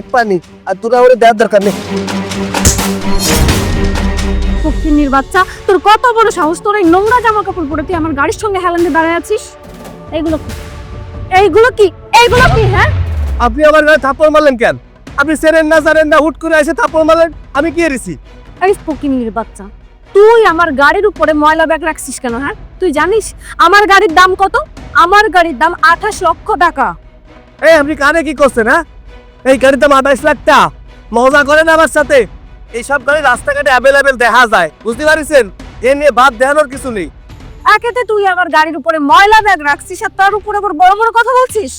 এক পানি আর তোরা ওরে দেওয়ার দরকার নেই। বাচ্চা তোর কত বড় সাহস? তোর এই নোংরা জামা কাপড় পরে তুই আমার গাড়ির সঙ্গে হেলান্ডে দাঁড়ায় আছিস? এইগুলো এইগুলো কি? এইগুলো কি হ্যাঁ? আপনি আমার গায়ে থাপ্পড় মারলেন কেন? আপনি সেরেন না জানেন না হুট করে এসে থাপ্পড় মারলেন আমি কি এরিছি? এই বাচ্চা তুই আমার গাড়ির উপরে ময়লা ব্যাগ রাখছিস কেন হ্যাঁ? তুই জানিস আমার গাড়ির দাম কত? আমার গাড়ির দাম আঠাশ লক্ষ টাকা। এই আপনি কানে কি করছেন হ্যাঁ? এই গাড়ির দাম আঠাইশ লাখ টাকা মজা করেন আমার সাথে। এইসব গাড়ি রাস্তাঘাটে অ্যাভেলেবেল দেখা যায়। বুঝতে পারছেন? এ নিয়ে বাদ দেখানোর কিছু নেই। একেতে তুই আমার গাড়ির উপরে ময়লা ব্যাগ রাখছিস আর তার উপরে আবার বড় বড় কথা বলছিস?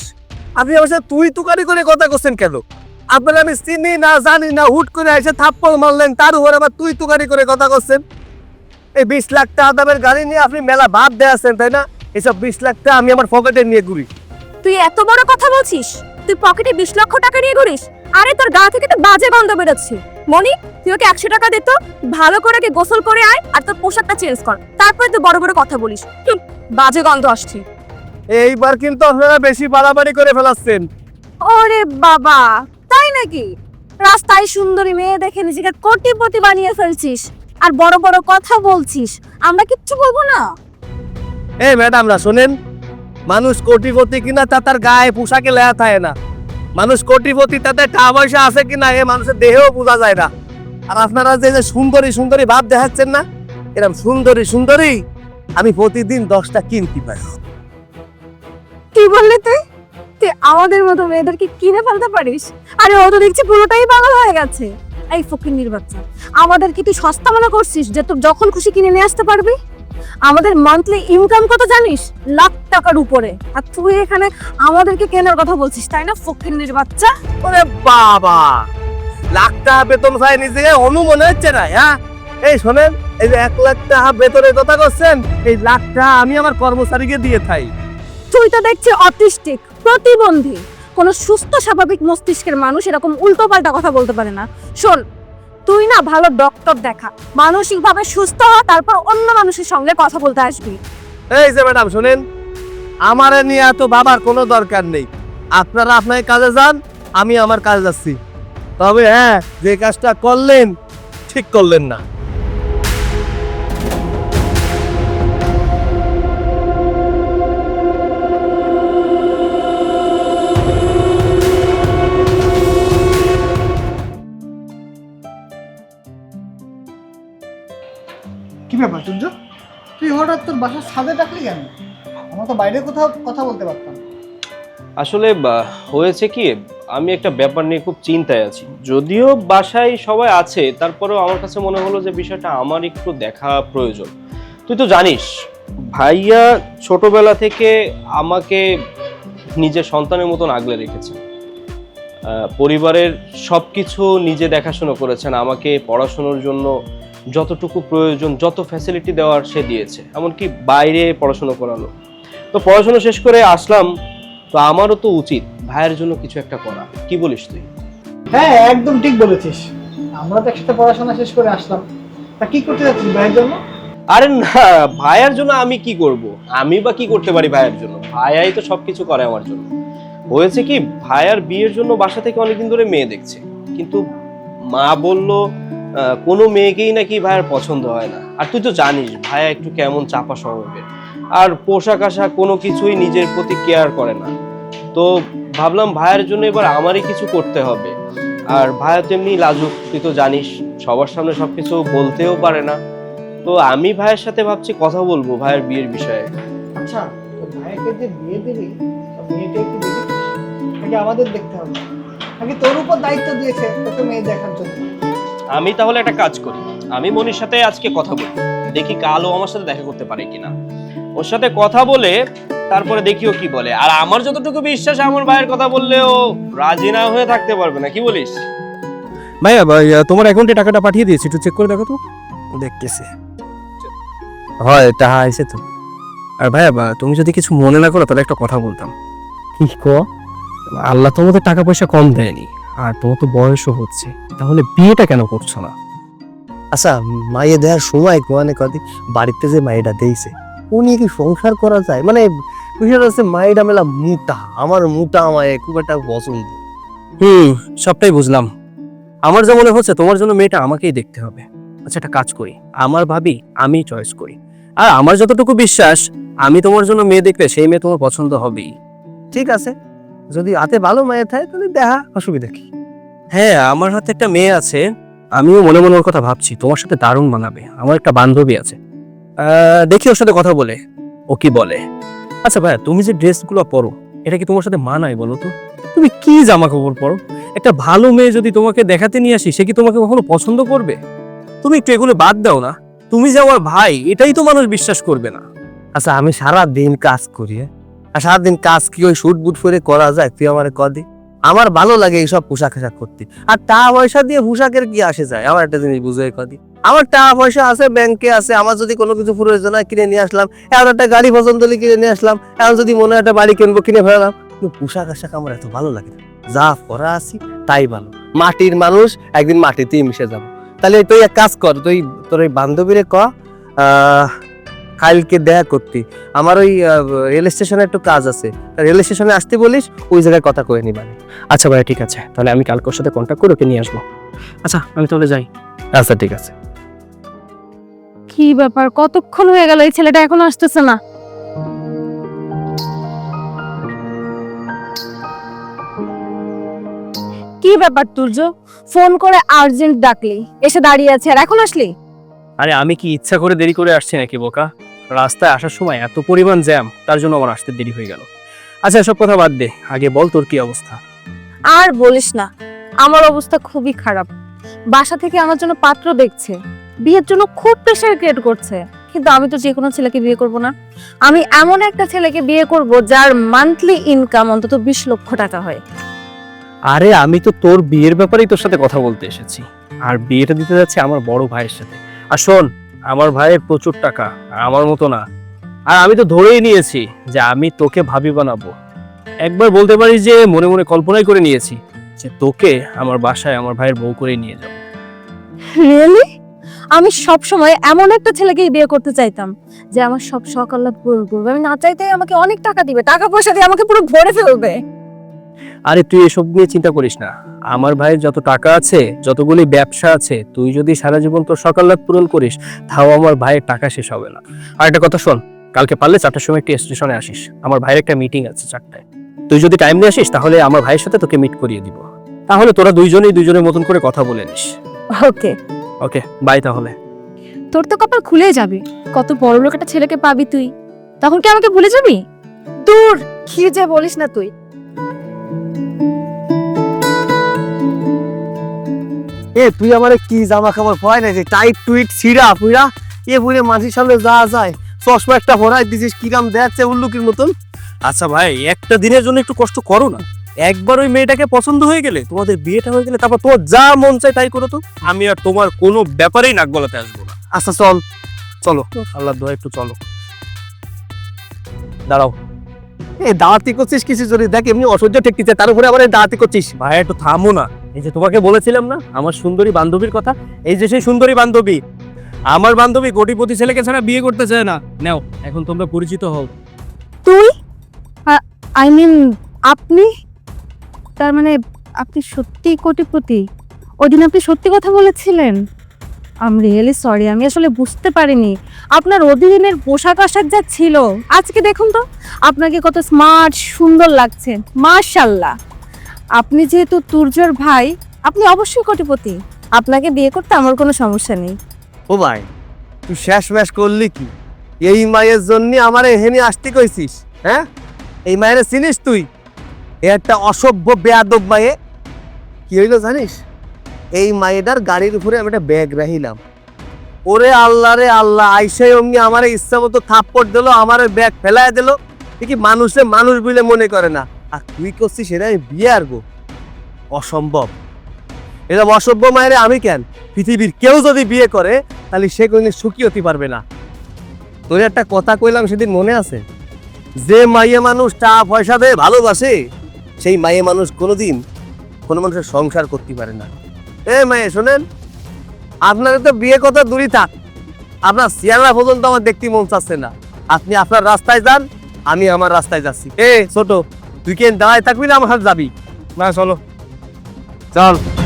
আপনি আমার সাথে তুই তুকারি করে কথা করছেন কেন? আপনার আমি চিনি না জানি না হুট করে এসে থাপ্পড় মারলেন তার উপর আবার তুই তুকারি করে কথা করছেন এই বিশ লাখ টাকা দামের গাড়ি নিয়ে আপনি মেলা ভাব দেয়াছেন তাই না? এইসব বিশ লাখ টাকা আমি আমার পকেটে নিয়ে ঘুরি। তুই এত বড় কথা বলছিস? তুই পকেটে বিশ লক্ষ টাকা নিয়ে ঘুরিস? আরে তোর গা থেকে তো বাজে গন্ধ বেরোচ্ছে। মনি তুই ওকে একশো টাকা দিত ভালো করে ওকে গোসল করে আয় আর তোর পোশাকটা চেঞ্জ কর। তারপরে তুই বড় বড় কথা বলিস। বাজে গন্ধ আসছে। এইবার কিন্তু আপনারা বেশি বাড়াবাড়ি করে ফেলাচ্ছেন। ওরে বাবা তাই নাকি? রাস্তায় সুন্দরী মেয়ে দেখে নিজেকে কোটিপতি বানিয়ে ফেলছিস। আর বড় বড় কথা বলছিস। আমরা কিচ্ছু বলব না। এই ম্যাডামরা শোনেন। মানুষ কোটিপতি কিনা তা তার গায়ে পোশাকে লেয়া থাকে না। মানুষ কোটিপতি তাতে টাকা পয়সা আছে কিনা, এ মানুষের দেহেও বোঝা যায় না। আর আপনারা যে সুন্দরী সুন্দরী ভাব দেখাচ্ছেন না এরকম সুন্দরী সুন্দরী, আমি প্রতিদিন দশটা কিনতে পারি। কি বললি তুই? তুই আমাদের মতো মেয়েদেরকে কিনে ফেলতে পারিস? আরে ও তো দেখছি পুরোটাই পাগল হয়ে গেছে। এই ফকির বাচ্চা আমাদের কি তুই সস্তা মনে করছিস যে তোর যখন খুশি কিনে নিয়ে আসতে পারবি? আমাদের মান্থলি ইনকাম কত জানিস? লাখ টাকার উপরে। আর তুই এখানে আমাদেরকে কেনার কথা বলছিস তাই না ফকির বাচ্চা? ওরে বাবা! লাখ টাকা বেতন পাই নিজেকে অনু মনে হচ্ছে না হ্যাঁ? এই শোনেন এই যে এক লাখ টাকা বেতনের কথা করছেন এই লাখ টাকা আমি আমার কর্মচারীকে দিয়ে থাই। তুই তো দেখছি অটিস্টিক প্রতিবন্ধী। কোন সুস্থ স্বাভাবিক মস্তিষ্কের মানুষ এরকম উল্টো পাল্টা কথা বলতে পারে না। শোন তুই না ভালো ডক্টর দেখা। মানসিকভাবে সুস্থ হ, তারপর অন্য মানুষের সঙ্গে কথা বলতে আসবি। এই যে ম্যাডাম, শুনেন, আমারে নিয়ে এত বাবার কোনো দরকার নেই। আপনারা আপনার কাজে যান, আমি আমার কাজে যাচ্ছি। তবে হ্যাঁ যে কাজটা করলেন, ঠিক করলেন না। কি ব্যাপার সূর্য? তুই হঠাৎ তোর বাসার ছাদে ডাকলি কেন? আমরা তো বাইরে কোথাও কথা বলতে পারতাম। আসলে হয়েছে কি, আমি একটা ব্যাপার নিয়ে খুব চিন্তায় আছি। যদিও বাসায় সবাই আছে, তারপরেও আমার কাছে মনে হলো যে বিষয়টা আমার একটু দেখা প্রয়োজন। তুই তো জানিস, ভাইয়া ছোটবেলা থেকে আমাকে নিজের সন্তানের মতন আগলে রেখেছে। পরিবারের সব কিছু নিজে দেখাশোনা করেছেন, আমাকে পড়াশুনোর জন্য যতটুকু প্রয়োজন যত ফ্যাসিলিটি দেওয়ার সে দিয়েছে। এমনকি বাইরে পড়াশোনা করানো তো পড়াশোনা শেষ করে আসলাম। তো আমারও তো উচিত ভাইয়ের জন্য কিছু একটা করা। কি বলিস তুই? হ্যাঁ একদম ঠিক বলেছিস। আমরা তো একসাথে পড়াশোনা শেষ করে আসলাম। তা কি করতে যাচ্ছিস ভাইয়ের জন্য? আরে না ভাইয়ার জন্য আমি কি করব? আমি বা কি করতে পারি ভাইয়ের জন্য? ভাইয়াই তো সবকিছু করে আমার জন্য। হয়েছে কি ভাইয়ার বিয়ের জন্য বাসা থেকে অনেকদিন ধরে মেয়ে দেখছে। কিন্তু মা বলল কোনো মেয়েকেই নাকি ভাইয়ার পছন্দ হয় না। আর তুই তো জানিস, ভাইয়া একটু কেমন চাপা স্বভাবের। আর পোশাক আশাক কোনো কিছুই নিজের প্রতি কেয়ার করে না। তো ভাবলাম ভাইয়ের জন্য এবার আমারই কিছু করতে হবে। আর ভাইয়া তেমনি লাজুক, তুই তো জানিস, সবার সামনে সব কিছু বলতেও পারে না। তো আমি ভাইয়ের সাথে ভাবছি কথা বলব ভাইয়ের বিয়ের বিষয়ে। আচ্ছা ভাইকে যে বিয়ে দিবি মেয়েটা একটু আমাদের দেখতে হবে? তোর উপর দায়িত্ব দিয়েছে তোকে মেয়ে দেখার জন্য? আমি তাহলে একটা কাজ করি। আমি মনির সাথে আজকে কথা বলি। দেখি কালও আমার সাথে দেখা করতে পারে কিনা। ওর সাথে কথা বলে তারপরে দেখিও কি বলে। আর আমার যতটুকু বিশ্বাস আমার ভাইয়ের কথা বললে ও রাজি না হয়ে থাকতে পারবে না। কি বলিস? ভাইয়া ভাই তোমার অ্যাকাউন্টে টাকাটা পাঠিয়ে দিয়েছি। একটু চেক করে দেখো তো। দেখতেছি। হয় টাকা আছে তো। আর ভাইয়া বা, তুমি যদি কিছু মনে না করো তাহলে একটা কথা বলতাম। কি কো? আল্লাহ তোমাদের টাকা পয়সা কম দেয়নি। আর তোমার তো বয়সও হচ্ছে তাহলে বিয়েটা কেন করছ না? আচ্ছা মাইয়ে দেওয়ার সময় কোয়ানে কদি বাড়িতে যে মাইটা দেইছে উনি কি সংসার করা যায়? মানে বিষয়টা হচ্ছে মাইটা মেলা মোটা আমার মোটা আমায় খুব একটা পছন্দ। হুম সবটাই বুঝলাম। আমার যা মনে হচ্ছে তোমার জন্য মেয়েটা আমাকেই দেখতে হবে। আচ্ছা একটা কাজ করি। আমার ভাবি আমি চয়েস করি। আর আমার যতটুকু বিশ্বাস আমি তোমার জন্য মেয়ে দেখলে সেই মেয়ে তোমার পছন্দ হবেই। ঠিক আছে। যদি হাতে ভালো মায়ের থাকে তাহলে দেখা অসুবিধা কি? হ্যাঁ আমার হাতে একটা মেয়ে আছে। আমিও মনে মনে ওর কথা ভাবছি। তোমার সাথে দারুণ মানাবে। আমার একটা বান্ধবী আছে। দেখি ওর সাথে কথা বলে। ও কি বলে? আচ্ছা ভাইয়া তুমি যে ড্রেসগুলো পরো এটা কি তোমার সাথে মানায় বলো তো? তুমি কি জামা কাপড় পরো? একটা ভালো মেয়ে যদি তোমাকে দেখাতে নিয়ে আসি সে কি তোমাকে কখনো পছন্দ করবে? তুমি একটু এগুলো বাদ দাও না। তুমি যে আমার ভাই এটাই তো মানুষ বিশ্বাস করবে না। আচ্ছা আমি সারা দিন কাজ করি হ্যাঁ? আর সারাদিন কাজ কি ওই শুট বুট করে করা যায়? তুই আমার কদি আমার ভালো লাগে এইসব পোশাক আশাক করতে। আর টাকা পয়সা দিয়ে পোশাকের কি আসে যায়? আমার একটা জিনিস বুঝে কদি আমার টাকা পয়সা আছে, ব্যাংকে আছে, আমার যদি কোনো কিছু প্রয়োজন হয় কিনে নিয়ে আসলাম এখন একটা গাড়ি পছন্দ হলে কিনে নিয়ে আসলাম এখন যদি মনে হয় একটা বাড়ি কিনবো, কিনে ফেলাম কিন্তু পোশাক আশাক আমার এত ভালো লাগে। যা করা আছি তাই ভালো। মাটির মানুষ, একদিন মাটিতেই মিশে যাব। তাহলে তুই এক কাজ কর, তুই তোর ওই বান্ধবীরে ক আহ, দেখা করতি। আমার ওই আহ, রেল স্টেশনে একটু কাজ আছে। রেল স্টেশনে আসতে বলিস ওই জায়গায় কথা কয়ে নিবা। আচ্ছা ভাইয়া ঠিক আছে। তাহলে আমি কালকে ওর সাথে কন্ট্যাক্ট করে ওকে নিয়ে আসব। আচ্ছা আমি তাহলে যাই। আচ্ছা ঠিক আছে। কি ব্যাপার? কতক্ষণ হয়ে গেল? এই ছেলেটা এখনও আসতেছে না। কি ব্যাপার তুর্য? ফোন করে আর্জেন্ট ডাকলি। এসে দাঁড়িয়ে আছে আর এখন আসলি? আরে আমি কি ইচ্ছা করে দেরি করে আসছি নাকি বোকা? রাস্তায় আসার সময় এত পরিমাণ জ্যাম তার জন্য আমার আসতে দেরি হয়ে গেল। আচ্ছা এসব কথা বাদ দে। আগে বল তোর কি অবস্থা? আর বলিস না আমার অবস্থা খুবই খারাপ। বাসা থেকে আমার জন্য পাত্র দেখছে বিয়ের জন্য খুব প্রেশার ক্রিয়েট করছে। কিন্তু আমি তো যে কোনো ছেলেকে বিয়ে করব না। আমি এমন একটা ছেলেকে বিয়ে করব যার মান্থলি ইনকাম অন্তত বিশ লক্ষ টাকা হয়। আরে আমি তো তোর বিয়ের ব্যাপারেই তোর সাথে কথা বলতে এসেছি। আর বিয়েটা দিতে যাচ্ছে আমার বড় ভাইয়ের সাথে। আর শোন আমার ভাইয়ের প্রচুর টাকা আমার মতো না। আর আমি তো ধরেই নিয়েছি যে আমি তোকে ভাবি বানাবো। একবার বলতে পারি যে মনে মনে কল্পনাই করে নিয়েছি যে তোকে আমার বাসায় আমার ভাইয়ের বউ করে নিয়ে যাব। রিয়েলি আমি সব সময় এমন একটা ছেলেকেই বিয়ে করতে চাইতাম যে আমার সব সকাল পূরণ করবে। আমি না চাইতেই আমাকে অনেক টাকা দিবে, টাকা পয়সা দিয়ে আমাকে পুরো ভরে ফেলবে। আরে তুই এসব নিয়ে চিন্তা করিস না। আমার ভাইয়ের যত টাকা আছে যতগুলি ব্যবসা আছে তুই যদি সারা জীবন তোর সকাল রাত পূরণ করিস তাও আমার ভাইয়ের টাকা শেষ হবে না। আর একটা কথা শোন কালকে পারলে চারটার সময় একটি স্টেশনে আসিস। আমার ভাইয়ের একটা মিটিং আছে চারটায়। তুই যদি টাইম নিয়ে আসিস তাহলে আমার ভাইয়ের সাথে তোকে মিট করিয়ে দিব। তাহলে তোরা দুইজনেই দুইজনের মতন করে কথা বলে নিস। ওকে। ওকে বাই তাহলে। তোর তো কপাল খুলে যাবে। কত বড় লোক একটা ছেলেকে পাবি তুই। তখন কি আমাকে ভুলে যাবি? দূর কি যে বলিস না তুই। এ তুই আমার কি জামা কাপড় পরাই না যে টাইট টুইট ছিড়া পুরা এ পুরে মাঝির সামনে যা যায়। চশমা একটা পরাই দিছিস কিরাম দেখাচ্ছে উল্লুকির মতন? আচ্ছা ভাই একটা দিনের জন্য একটু কষ্ট করো না। একবার ওই মেয়েটাকে পছন্দ হয়ে গেলে তোমাদের বিয়েটা হয়ে গেলে তারপর তোমার যা মন চাই তাই করো তো। আমি আর তোমার কোনো ব্যাপারেই নাক গলাতে আসব না। আচ্ছা চল। চলো। আল্লাহ দোয়া একটু চলো। দাঁড়াও। এ দাঁড়াতি করছিস কিছু যদি? দেখ এমনি অসহ্য ঠেকতিছে তার উপরে আবার দাঁড়াতি করছিস। ভাই একটু থামো না। এই যে তোমাকে বলেছিলাম না, আমার সুন্দরী বান্ধবীর কথা? এই যে সেই সুন্দরী বান্ধবী, আমার বান্ধবী কোটিপতি ছেলেকে ছাড়া বিয়ে করতে চায় না। নাও, এখন তোমরা পরিচিত হও। তুই? আই মিন আপনি? তার মানে আপনি সত্যি কোটিপতি? ওই দিন আপনি সত্যি কথা বলেছিলেন? আম রিয়েলি সরি আমি আসলে বুঝতে পারিনি। আপনার অধীনের পোশাক আশাক যা ছিল, আজকে দেখুন তো, আপনাকে কত স্মার্ট সুন্দর লাগছে। মাশাল্লাহ। আপনি যেহেতু তুর্যর ভাই, আপনি অবশ্যই কোটিপতি। আপনাকে বিয়ে করতে আমার কোনো সমস্যা নেই। ও ভাই, তুই শেষ ম্যাশ করলি কি? এই মায়ের জন্য আমার এখানে আসতে কইছিস হ্যাঁ? এই মায়ের চিনিস তুই? এ একটা অসভ্য, বেয়াদব মায়ে। কি হইল জানিস? এই মায়েটার গাড়ির উপরে আমি একটা ব্যাগ রাখিলাম। ওরে আল্লাহ রে আল্লাহ, আইসে অমনি আমার ইচ্ছা মতো থাপ্পড় দিল, আমার ব্যাগ ফেলায় দিল। কি মানুষে মানুষ বলে মনে করে না? আর তুই করছিস সেটা আমি বিয়ে আরবো অসম্ভব। এরকম অসভ্য মায়ের আমি কেন? পৃথিবীর কেউ যদি বিয়ে করে, তাহলে সে কোনদিন সুখী হতে পারবে না। তোর একটা কথা কইলাম সেদিন মনে আছে? যে মাইয়ে মানুষ টাকা পয়সা দেয় ভালোবাসে, সেই মাইয়ে মানুষ কোনোদিন কোনো মানুষের সংসার করতে পারে না। এ মায়ে শোনেন, আপনার তো বিয়ে কথা দূরই থাক। আপনার সিয়ানা পর্যন্ত আমার দেখতে মন চাচ্ছে না। আপনি আপনার রাস্তায় যান, আমি আমার রাস্তায় যাচ্ছি। এ, ছোট তুই কেন দাঁড়ায় থাকবি না আমার সাথে যাবি? না চলো। চল।